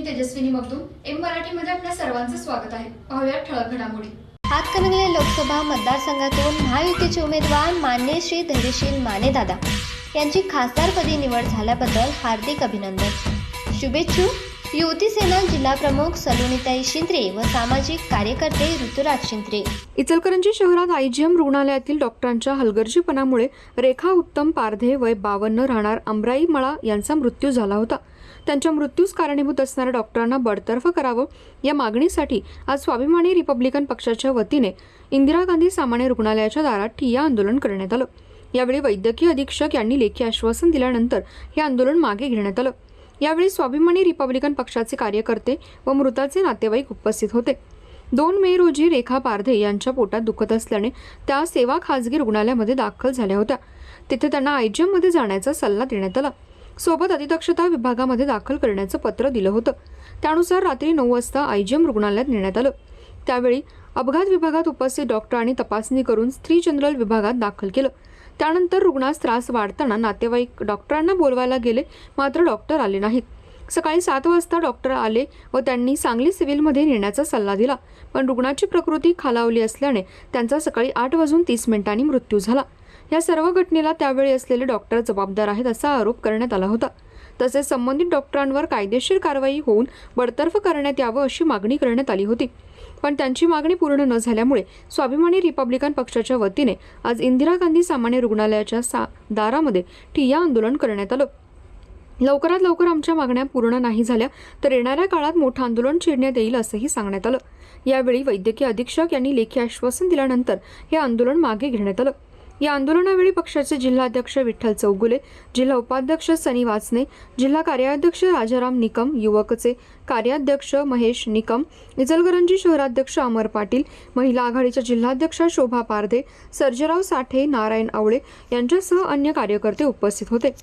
मी Tejaswini Magdum M मराठीमध्ये आपल्या सर्वांचं स्वागत आहे. पाहूया ठळक घडामोडी. हातकणंगले लोकसभा मतदारसंघातून महायुतीचे उमेदवार मान्य श्री धैर्यशील मानेदादा. यांची खासदारपदी निवड झाल्याबद्दल हार्दिक अभिनंदन. शुभेच्छुक युवती सेना जिल्हा प्रमुख सलोनीताई शिंद्रे व सामाजिक कार्यकर्ते ऋतुराज शिंद्रे. इचलकरंजी शहरात आयजीएम रुग्णालयातील डॉक्टरांच्या हलगर्जीपणामुळे रेखा उत्तम पारधे वय बावन्न राहणार अमराई मळा यांचा मृत्यू झाला होता. त्यांच्या मृत्यूस कारणीभूत असणाऱ्या डॉक्टरांना बडतर्फ करावं या मागणीसाठी आज स्वाभिमानी रिपब्लिकन पक्षाच्या वतीने इंदिरा गांधी सामान्य रुग्णालयाच्या दारात ठिय्या आंदोलन करण्यात आलं. यावेळी वैद्यकीय अधीक्षक यांनी लेखी आश्वासन दिल्यानंतर हे आंदोलन मागे घेण्यात आलं. यावेळी स्वाभिमानी रिपब्लिकन पक्षाचे कार्यकर्ते व मृताचे नातेवाईक उपस्थित होते. दोन मे रोजी रेखा पारधे यांच्या पोटात दुखत असल्याने त्या सेवा खाजगी रुग्णालयामध्ये दाखल झाल्या होत्या. तिथे त्यांना आय जी एममध्ये जाण्याचा सल्ला देण्यात आला. सोबत अतिदक्षता विभागामध्ये दाखल करण्याचं पत्र दिलं होतं. त्यानुसार रात्री नऊ वाजता आयजीएम रुग्णालयात नेण्यात आलं. त्यावेळी अपघात विभागात उपस्थित डॉक्टरांनी तपासणी करून स्त्री जनरल विभागात दाखल केलं. त्यानंतर रुग्णास त्रास वाढताना नातेवाईक डॉक्टरांना बोलवायला गेले मात्र डॉक्टर आले नाहीत. सकाळी सात वाजता डॉक्टर आले व त्यांनी सांगली सिव्हिलमध्ये नेण्याचा सल्ला दिला. पण रुग्णाची प्रकृती खालावली असल्याने त्यांचा सकाळी आठ वाजून तीस मिनिटांनी मृत्यू झाला. या सर्व घटनेला त्यावेळी असलेले डॉक्टर जबाबदार आहेत असा आरोप करण्यात आला होता. तसेच संबंधित डॉक्टरांवर कायदेशीर कारवाई होऊन बडतर्फ करण्यात यावं अशी मागणी करण्यात आली होती. पण त्यांची मागणी पूर्ण न झाल्यामुळे स्वाभिमानी रिपब्लिकन पक्षाच्या वतीने आज इंदिरा गांधी सामान्य रुग्णालयाच्या सा दारामध्ये ठिय्या आंदोलन करण्यात आलं. लवकरात लवकर आमच्या मागण्या पूर्ण नाही झाल्या तर येणाऱ्या काळात मोठं आंदोलन छेडण्यात येईल असंही सांगण्यात आलं. यावेळी वैद्यकीय अधीक्षक यांनी लेखी आश्वासन दिल्यानंतर हे आंदोलन मागे घेण्यात आलं. या आंदोलनावेळी पक्षाचे जिल्हाध्यक्ष विठ्ठल चौगुले जिल्हा उपाध्यक्ष सनी वाचने जिल्हा कार्याध्यक्ष राजाराम निकम युवकचे कार्याध्यक्ष महेश निकम इचलकरंजी शहराध्यक्ष अमर पाटील महिला आघाडीच्या जिल्हाध्यक्षा शोभा पारधे सर्जेराव साठे नारायण आवळे यांच्यासह अन्य कार्यकर्ते उपस्थित होते.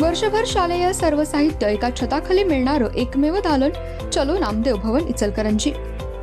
वर्षभर शालेय सर्व साहित्य एका छताखाली मिळणारं एकमेव दालन चलो नामदेव भवन इचलकरंजी.